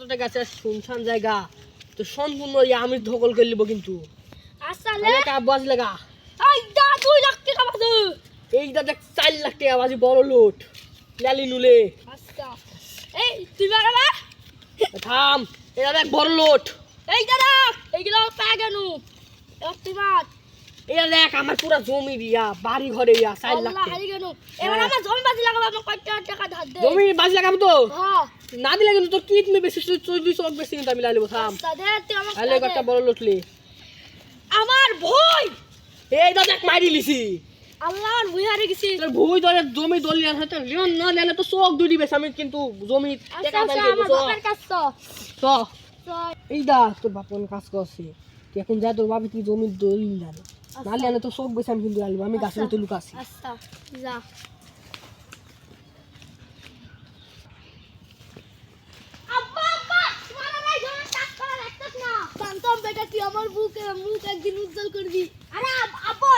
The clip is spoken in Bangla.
কত টাকা আছে শুনশান জায়গা। তো সম্পূর্ণ ইয়ে আমি ধকল করে নিব কিন্তু। বাজ লাগা। এই দা দুই লাখ টাকা বাজে। এই দা দেখ চার লাখ টাকা বাজি বড় লোট। লালি নুলে। আচ্ছা। এই তুই বাড়াবা থাম। বড় লোট। এই দাদা এইগুলো পা এটা দেখ আমার পুরা জমি দিয়া বাড়ি ঘরে ইয়া চার লাখ টাকা। এবার আমার জমি বাজি লাগাবো আমার কয় টাকা ধার দে। জমি বাজি লাগাবো তো? হ্যাঁ। না দিলে কিন্তু তোর কিডনি বেশি দুই চোখ বেশি কিন্তু আমি আচ্ছা তুই আমার তাহলে একটা বড় লোটলি আমার ভয় এই দা দেখ মারি লিছি। আল্লাহ আর ভয় হারে গেছি। তোর ভুই ধরে জমি দলি আর হয়তো লিওন না লেলে তো চোখ দুই দিবে আমি কিন্তু জমি আচ্ছা আচ্ছা আমার তো। চ। এই দা তোর বাপ কোন কাজ করছে। এখন যা তোর বাপে তুই জমি দলিল জানে না লেলে তো চোখ বেশি আমি কিন্তু আলবো আমি গাছের মতো লুকাছি আচ্ছা যা আব্বা আব্বা তোমার নাই জমি বেটা তুই আমার বুক মুখ একদিন উজ্জ্বল করবি আরে আপু